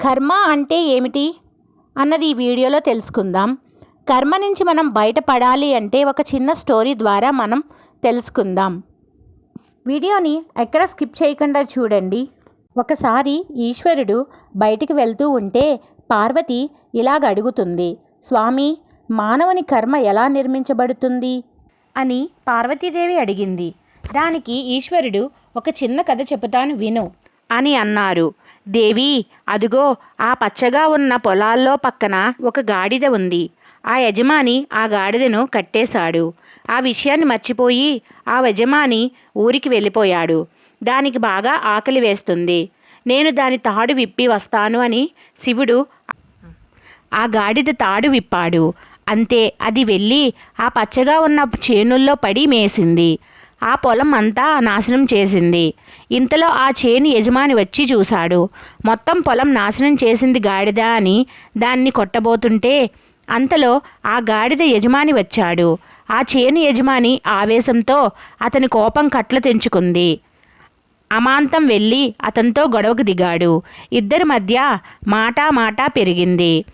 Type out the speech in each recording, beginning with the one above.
కర్మ అంటే ఏమిటి? అన్నది ఈ వీడియోలో తెలుసుకుందాం. కర్మ నుంచి మనం బయటపడాలి అంటే ఒక చిన్న స్టోరీ ద్వారా మనం తెలుసుకుందాం. వీడియోని ఎక్కడ స్కిప్ చేయకుండా చూడండి. ఒకసారి ఈశ్వరుడు బయటికి వెళ్తూ ఉంటే పార్వతి ఇలాగ అడుగుతుంది స్వామి మానవుని కర్మ ఎలా నిర్మించబడుతుంది? అని పార్వతీదేవి అడిగింది. దానికి ఈశ్వరుడు ఒక చిన్న కథ చెబుతాను విను. అని అన్నారు. దేవి అదిగో ఆ పచ్చగా ఉన్న పొలాల్లో పక్కన ఒక గాడిద ఉంది. ఆ యజమాని ఆ గాడిదను కట్టేశాడు. ఆ విషయాన్ని మర్చిపోయి ఆ యజమాని ఊరికి వెళ్ళిపోయాడు. దానికి బాగా ఆకలి వేస్తుంది. నేను దాని తాడు విప్పి వస్తాను అని శివుడు ఆ గాడిద తాడు విప్పాడు. అంతే అది వెళ్ళి ఆ పచ్చగా ఉన్న చేనుల్లో పడి మేసింది. ఆ పొలం అంతా నాశనం చేసింది. ఇంతలో ఆ చేను యజమాని వచ్చి చూశాడు. మొత్తం పొలం నాశనం చేసింది గాడిద అని దాన్ని కొట్టబోతుంటే అంతలో ఆ గాడిద యజమాని వచ్చాడు. ఆ చేను యజమాని ఆవేశంతో అతని కోపం కట్ల తెంచుకుంది. అమాంతం వెళ్ళి అతనితో గొడవకు దిగాడు. ఇద్దరి మధ్య మాటా మాటా పెరిగింది.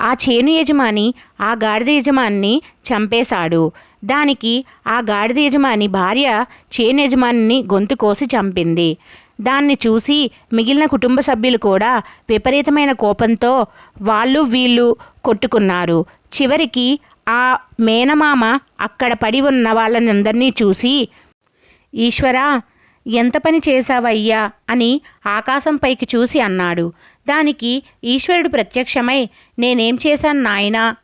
ఆ చేను యజమాని ఆ గాడిద యజమాన్ని చంపేశాడు. దానికి ఆ గాడిద యజమాని భార్య చేను యజమానిని గొంతు కోసి చంపింది. దాన్ని చూసి మిగిలిన కుటుంబ సభ్యులు కూడా విపరీతమైన కోపంతో వాళ్ళు వీళ్ళు కొట్టుకున్నారు. చివరికి ఆ మేనమామ అక్కడ పడి ఉన్న వాళ్ళనందరినీ చూసి ఈశ్వరా ఎంత పని చేశావయ్యా? అని ఆకాశం పైకి చూసి అన్నాడు. దానికి ఈశ్వరుడు ప్రత్యక్షమై నేనేం చేశాను నాయనా?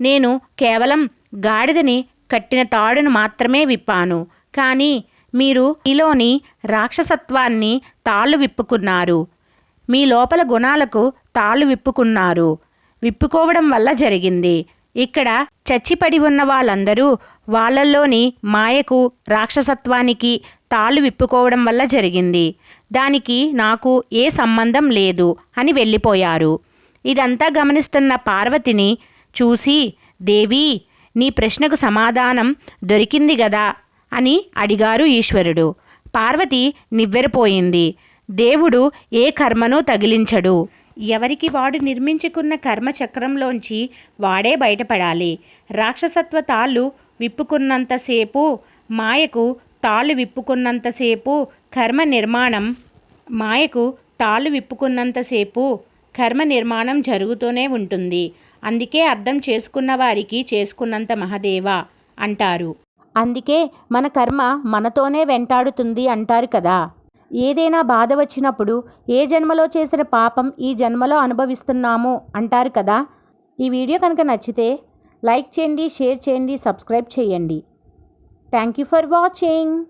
నేను కేవలం గాడిదని కట్టిన తాడును మాత్రమే విప్పాను. కానీ మీరు మీలోని రాక్షసత్వాన్ని తాళ్ళు విప్పుకున్నారు. మీ లోపల గుణాలకు తాళ్ళు విప్పుకున్నారు. విప్పుకోవడం వల్ల జరిగింది. ఇక్కడ చచ్చిపడి ఉన్న వాళ్ళందరూ వాళ్ళల్లోని మాయకు రాక్షసత్వానికి తాళ్ళు విప్పుకోవడం వల్ల జరిగింది. దానికి నాకు ఏ సంబంధం లేదు అని వెళ్ళిపోయారు. ఇదంతా గమనిస్తున్న పార్వతిని చూసి దేవి నీ ప్రశ్నకు సమాధానం దొరికింది గదా? అని అడిగారు ఈశ్వరుడు. పార్వతి నివ్వెరపోయింది. దేవుడు ఏ కర్మను తగిలించడు. ఎవరికి వాడు నిర్మించుకున్న కర్మ చక్రంలోంచి వాడే బయటపడాలి. రాక్షసత్వ తాళ్ళు విప్పుకున్నంతసేపు మాయకు తాళ్ళు విప్పుకున్నంతసేపు కర్మ నిర్మాణం మాయకు తాళ్ళు విప్పుకున్నంతసేపు కర్మ నిర్మాణం జరుగుతూనే ఉంటుంది. అందుకే అర్థం చేసుకున్న వారికి చేసుకున్నంత మహదేవ అంటారు. అందుకే మన కర్మ మనతోనే వెంటాడుతుంది అంటారు కదా. ఏదైనా బాధ వచ్చినప్పుడు ఏ జన్మలో చేసిన పాపం ఈ జన్మలో అనుభవిస్తున్నాము అంటారు కదా. ఈ వీడియో కనుక నచ్చితే లైక్ చేయండి షేర్ చేయండి సబ్స్క్రైబ్ చేయండి. Thank you for watching.